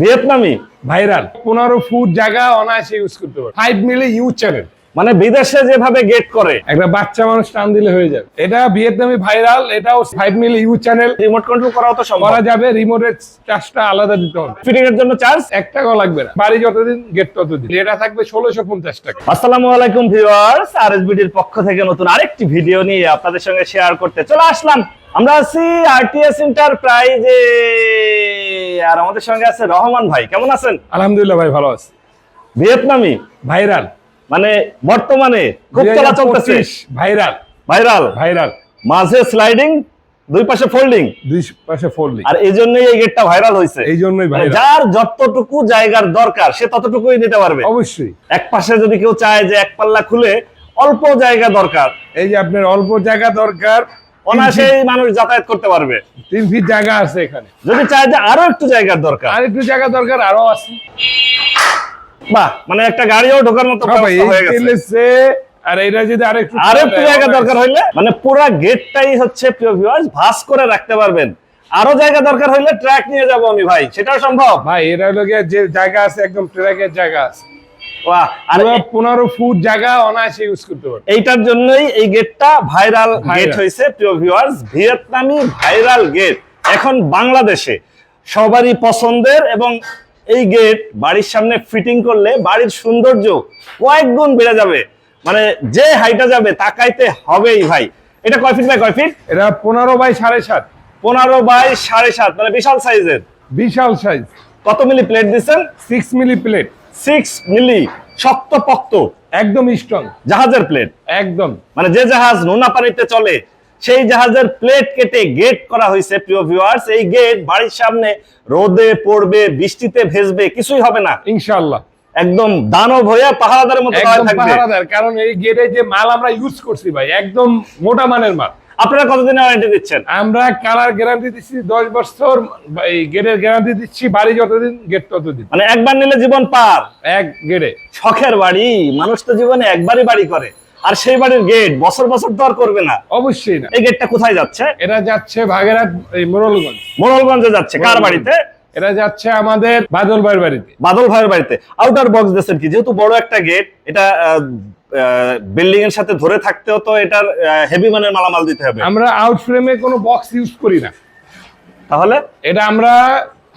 ভিয়েতনামি? ভাইরাল। পনেরো ফুট জায়গা অনায়াসে ইউজ করতে পারবে ফাইভ মিলে ইউজ চ্যানেল মানে বিদেশে যেভাবে গেট করে। একটা বাচ্চা মানুষ টান দিলে হয়ে যাবে। এটা ভিয়েতনামি ভাইরাল এটাও ফাইভ মিলে ইউজ চ্যানেল রিমোট কন্ট্রোল করাও তো সম্ভব। করা যাবে রিমোটের চার্জটা আলাদা দিতে হবে। ফিটিং এর জন্য চার্জ এক টাকাও লাগবে না। বাড়ি যতদিন গেট ততদিন। এটা থাকবে ষোলোশো পঞ্চাশ টাকা। আসসালামু আলাইকুম ভিউয়ার্স আরএসবিডির পক্ষ থেকে নতুন আরেকটি ভিডিও নিয়ে আপনাদের সঙ্গে শেয়ার করতে চলে আসলাম। আমরা আছি আরটিএস এন্টারপ্রাইজে আর আমাদের সঙ্গে আছে রহমান ভাই। কেমন আছেন? আলহামদুলিল্লাহ ভাই ভালো আছে। ভিয়েতনামি। ভাইরাল। মানে বর্তমানে খুব চলা চলতেছে ভাইরাল। ভাইরাল। ভাইরাল। মাঝে স্লাইডিং দুই পাশে ফোল্ডিং দুই পাশে ফোল্ডিং আর এই জন্যই এই গেটটা ভাইরাল হয়েছে। এই জন্যই মানে ভাইরাল। যার যতটুকু জায়গার দরকার সে ততটুকুই নিতে পারবে। অবশ্যই। এক পাশে যদি কেউ চায় যে এক পাল্লা খুলে অল্প জায়গা দরকার। এই যে আপনার অল্প জায়গা দরকার অনায়াসেই মানুষ যাতায়াত করতে পারবে। তিন ফিট জায়গা আছে এখানে। যদি চায় যে আরও একটু জায়গার দরকার। আর একটু জায়গা দরকার আরও আছে। বাহ মানে একটা গাড়িও ঢোকার মতো হয়ে গেছে। আর এটা যদি আর একটু জায়গা দরকার হইলে মানে পুরো গেটটাই হচ্ছে প্রিয় ভিউয়ার্স ভাস করে রাখতে পারবেন। আরও জায়গা দরকার হইলে ট্র্যাক নিয়ে যাব আমি ভাই সেটাও সম্ভব? ভাই এটা হলো যে জায়গা আছে একদম ট্রাকের জায়গা আছে। পনেরো ফুট জায়গা অনায়াসে ইউজ করতে পারবে। এইটার জন্যই এই গেটটা ভাইরাল. গেট হয়েছে প্রিয় ভিউয়ার্স ভিয়েতনামি ভাইরাল গেট এখন বাংলাদেশে সবারই পছন্দের এবং এই গেট বাড়ির সামনে ফিটিং করলে বাড়ির সৌন্দর্য কয়েক গুণ বেড়ে যাবে। মানে যে হাইটা যাবে তাকাইতে হবেই ভাই। এটা কয় ফিট বাই কয় ফিট এটা পনেরো বাই সাড়ে সাত। পনেরো বাই সাড়ে সাত মানে বিশাল সাইজের বিশাল সাইজ কত মিলি প্লেট দিচ্ছেন? সিক্স মিলি প্লেট সিক্স মিলি একদম স্ট্রং জাহাজের প্লেট একদম। মানে যে জাহাজ নোনা পানিতে চলে সেই জাহাজের প্লেট কেটে গেট করা হয়েছে প্রিয় ভিউয়ার্স এই গেট বাড়ির সামনে রোদে পড়বে বৃষ্টিতে ভেজবে কিছুই হবে না। ইনশাল্লাহ একদম দানব হয়ে পাহাড়াদারের মতো পাহারাদার কারণ এই গেটে যে মাল আমরা ইউজ করছি ভাই একদম মোটা মানের মাল। আপনারা কতদিনের ওয়ারেন্টি দিচ্ছেন? আমরা কালার গ্যারান্টি দিচ্ছি দশ বছর এই গেটের গ্যারান্টি দিচ্ছি বাড়ি যতদিন গেট ততদিন। মানে একবার নিলে জীবন পার। এক গেটে শখের বাড়ি মানুষ তো জীবনে একবারই বাড়ি করে। আর সেই বাড়ির গেট বছর বছর তো আর করবে না। অবশ্যই না। এই গেটটা কোথায় যাচ্ছে? এটা যাচ্ছে ভাগেরহাট এই মোরলগঞ্জ। মোরলগঞ্জে যাচ্ছে। কার বাড়িতে? এটা যাচ্ছে আমাদের বাদল ভাইয়ের বাড়িতে। বাদল ভাইয়ের বাড়িতে। আউটার বক্স দিয়েছেন কি? যেহেতু বড় একটা গেট এটা বিল্ডিং এর সাথে ধরে থাকতেও তো এটার হেভি মানের মালামাল দিতে হবে। আমরা আউট ফ্রেমে কোনো বক্স ইউজ করি না। তাহলে? এটা আমরা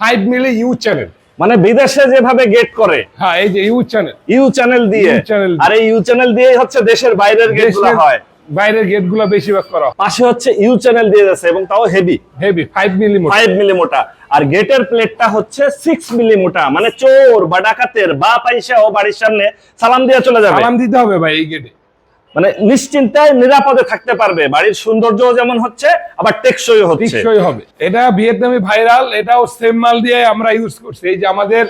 ফাইভ মিলি ইউজ চ্যানেল মানে বিদেশে যেভাবে গেট করে হ্যাঁ এই যে ইউজ চ্যানেল ইউ চ্যানেল দিয়ে। আর এই ইউ চ্যানেল দিয়েই হচ্ছে দেশের বাইরের গেট হয়। বাইরের গেটগুলো বেশিরভাগ করা পাশে হচ্ছে ইউ চ্যানেল দিয়ে যাচ্ছে এবং তাও heavy heavy five milli five milli মোটা আর গেটের প্লেটটা হচ্ছে সিক্স মিলি মোটা মানে চোর বা ডাকাতের বা পয়সা ও বাড়ির সামনে সালাম দিয়ে চলে যাবে। সালাম দিতে হবে ভাই এই গেটে মানে নিশ্চিন্তায় নিরাপদে থাকতে পারবে। বাড়ির সৌন্দর্য যেমন হচ্ছে আবার টেকসই হচ্ছে। টেকসই হবে। এটা ভিয়েতনামি ভাইরাল এটাও সেম মাল দিয়ে আমরা ইউজ করছি। এই যে আমাদের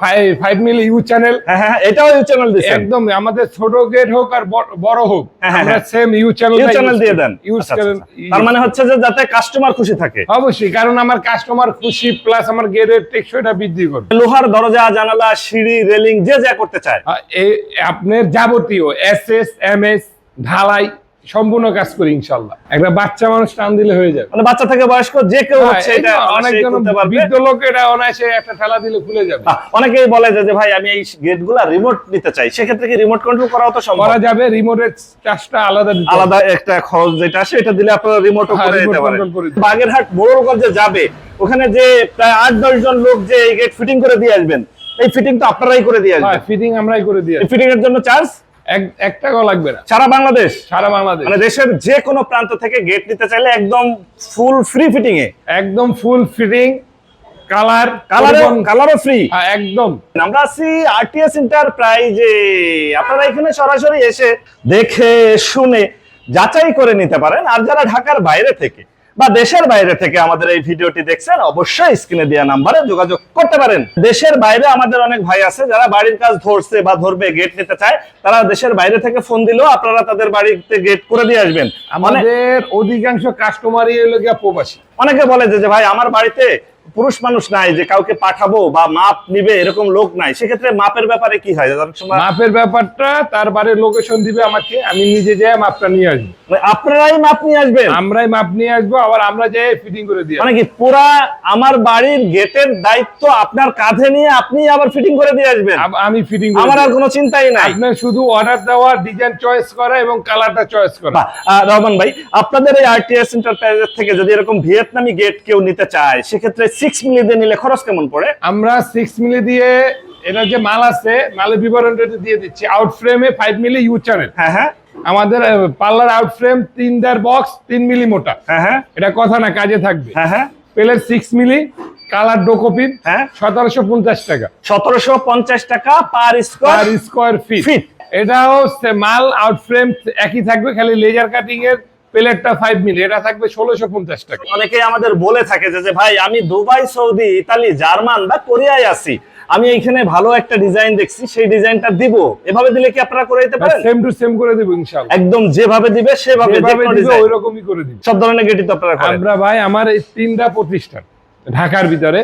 ফাইভ মিলি ইউজ চ্যানেল। হ্যাঁ হ্যাঁ হ্যাঁ, এটাও ইউ চ্যানেল দিচ্ছেন একদম আমাদের ছোট গেট হোক আর বড়- হোক হ্যাঁ, আমরা। Same U channel U channel দিয়ে দেন। আচ্ছা, চ্যানেল আচ্ছা। তার মানে হচ্ছে যে যাতে কাস্টমার খুশি থাকে। অবশ্যই কারণ আমার কাস্টমার খুশি প্লাস আমার গেটের টেকসইটা বৃদ্ধি করবে লোহার দরজা জানালা সিঁড়ি রেলিং যে যা করতে চায়। এই আপনার যাবতীয় এস এস এম এস ঢালাই সম্পূর্ণ কাজ করি ইনশাল্লাহ একটা বাচ্চা মানুষ টান দিলে হয়ে যাবে। মানে বাচ্চা থেকে বয়স্ক যে কেউ হ্যাঁ, হচ্ছে এটা অনেকজন বৃদ্ধ লোক এটা অনায়াসে একটা ঠেলা দিলে খুলে যাবে। অনেকেই বলে যে যে ভাই আমি এই গেটগুলা রিমোট নিতে চাই। সেক্ষেত্রে কি রিমোট কন্ট্রোল করাও তো সম্ভব? করা যাবে রিমোটের চার্জটা আলাদা দিতে আলাদা একটা খরচ যেটা আসে এটা দিলে আপনারা রিমোটও হ্যাঁ, করে দিতে পারেন। বাগেরহাট মোড়লগঞ্জে যাবে ওখানে যে প্রায় আট দশ জন লোক যে এই গেট ফিটিং করে দিয়ে আসবেন এই ফিটিং তো আপনারাই করে দিয়ে হ্যাঁ আসবেন। ফিটিং আমরাই করে দিয়ে ফিটিং এর জন্য চার্জ এক টাকাও লাগবে না। সারা বাংলাদেশ? সারা বাংলাদেশ। মানে দেশের যে কোনো প্রান্ত থেকে গেট নিতে চাইলে একদম ফুল ফ্রি ফিটিং এ? একদম ফুল ফিটিং কালার কালারও কালারও ফ্রি একদম। আমরা আছি আরটিএস এন্টারপ্রাইজে আপনারা এখানে সরাসরি এসে দেখে শুনে যাচাই করে নিতে পারেন। আর যারা ঢাকার বাইরে থেকে বা দেশের বাইরে থেকে আমাদের এই ভিডিওটি দেখছেন অবশ্যই স্ক্রিনে দেওয়া নাম্বারে যোগাযোগ করতে পারেন। দেশের বাইরে আমাদের অনেক ভাই আছে যারা বাড়ির কাজ ধরছে বা ধরবে গেট নিতে চায় তারা দেশের বাইরে থেকে ফোন দিলেও আপনারা তাদের বাড়িতে গেট করে দিয়ে আসবেন। আমাদের অধিকাংশ কাস্টমারই হলো গিয়া প্রবাসী। অনেকে বলে যে ভাই আমার বাড়িতে পুরুষ মানুষ নাই যে কাউকে পাঠাবো বা মাপ নিবে এরকম লোক নাই। সেক্ষেত্রে মাপের ব্যাপারে কি হয়? অনেক সময় মাপের ব্যাপারটা তার বাড়ির লোকেশন দিবে আমাকে আমি নিজে যাই মাপটা নিয়ে আসব। মানে আপনারাই মাপ নিয়ে আসবেন? আমরাই মাপ নিয়ে আসব আবার আমরা যাই ফিটিং করে দিয়ে মানে কি পুরা আমার বাড়ির গেটের দায়িত্ব আপনার কাঁধে নিয়ে আপনি আবার ফিটিং করে দিয়ে আসবেন? আমি ফিটিং আমার আর কোনো চিন্তাই নাই। আপনার শুধু অর্ডার দেওয়া ডিজাইন চয়েস করা এবং কালারটা চয়েস করা। রহমান ভাই আপনাদের এই আরটিএস এন্টারপ্রাইজের থেকে যদি এরকম ভিয়েতনামি গেট কেউ নিতে চায় সেক্ষেত্রে সিক্স মিলি দিয়ে নিলে খরচ কেমন পড়ে? আমরা সিক্স মিলি দিয়ে এটা যে মাল আছে মালের বিবরণটা দিয়ে দিচ্ছি। আউট ফ্রেমে ফাইভ মিলি ইউ চ্যানেল হ্যাঁ হ্যাঁ। আমাদের পার্লার আউট ফ্রেম তিন দার বক্স তিন মিলি মোটা। হ্যাঁ হ্যাঁ। এটা কথা না কাজে থাকবে। হ্যাঁ হ্যাঁ। পেলের সিক্স মিলি কালার ডোকোপিন হ্যাঁ। সতেরোশো পঞ্চাশ টাকা। সতেরোশো পঞ্চাশ টাকা per per square square feet এটাও সে- মাল আউট ফ্রেম একই থাকবে খালি লেজার কাটিং এর প্লেটটা ফাইভ মিলি এটা থাকবে ষোলোশো পঞ্চাশ টাকা। অনেকে আমাদের বলে থাকে যে ভাই আমি দুবাই সৌদি ইতালি জার্মান বা কোরিয়ায় আছি। আমি এইখানে ভালো একটা ডিজাইন দেখছি সেই ডিজাইনটা দিব। এভাবে দিলে কি আপনারা করে দিতে পারেন? সেম টু সেম করে দেবো ইনশাল্লাহ একদম যেভাবে দিবে সেভাবে দিবে design। ওই রকমই করে দিবে। সব ধরনের গেটই তো আপনারা করেন। আমরা ভাই আমার এই তিনটা প্রতিষ্ঠান ঢাকার ভিতরে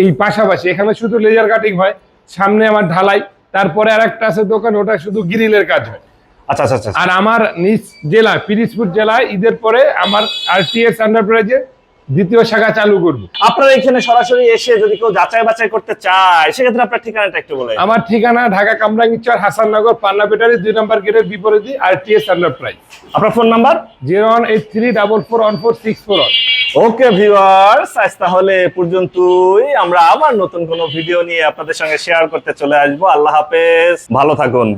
এই পাশাপাশি। এখানে শুধু লেজার কাটিং হয় সামনে আমার ঢালাই তারপরে আর একটা আছে দোকান ওটা শুধু গ্রিলের কাজ হয়। আচ্ছা আচ্ছা আচ্ছা আর আমার নিজ জেলা পিরিজপুর জেলায় ঈদের পরে আমার আরটিএস এন্টারপ্রাইজে দ্বিতীয় শাখা চালু করব। আপনারা এখানে সরাসরি এসে যদি কেউ যাচাই বাছাই করতে চায় সেক্ষেত্রে আপনার ঠিকানাটা একটু বলে। আমার ঠিকানা ঢাকা কামরাঙ্গীরচর হাসাননগর পান্না পেটারি দুই নম্বর গেটের বিপরীতে আরটিএস এন্টারপ্রাইজ আপনার phone number? Zero one eight three double four one four six four okay viewers আজ তাহলে এ পর্যন্তই। আমরা আবার নতুন কোনো ভিডিও নিয়ে আপনাদের সঙ্গে শেয়ার করতে চলে আসব। আল্লাহ হাফেজ। ভালো থাকুন।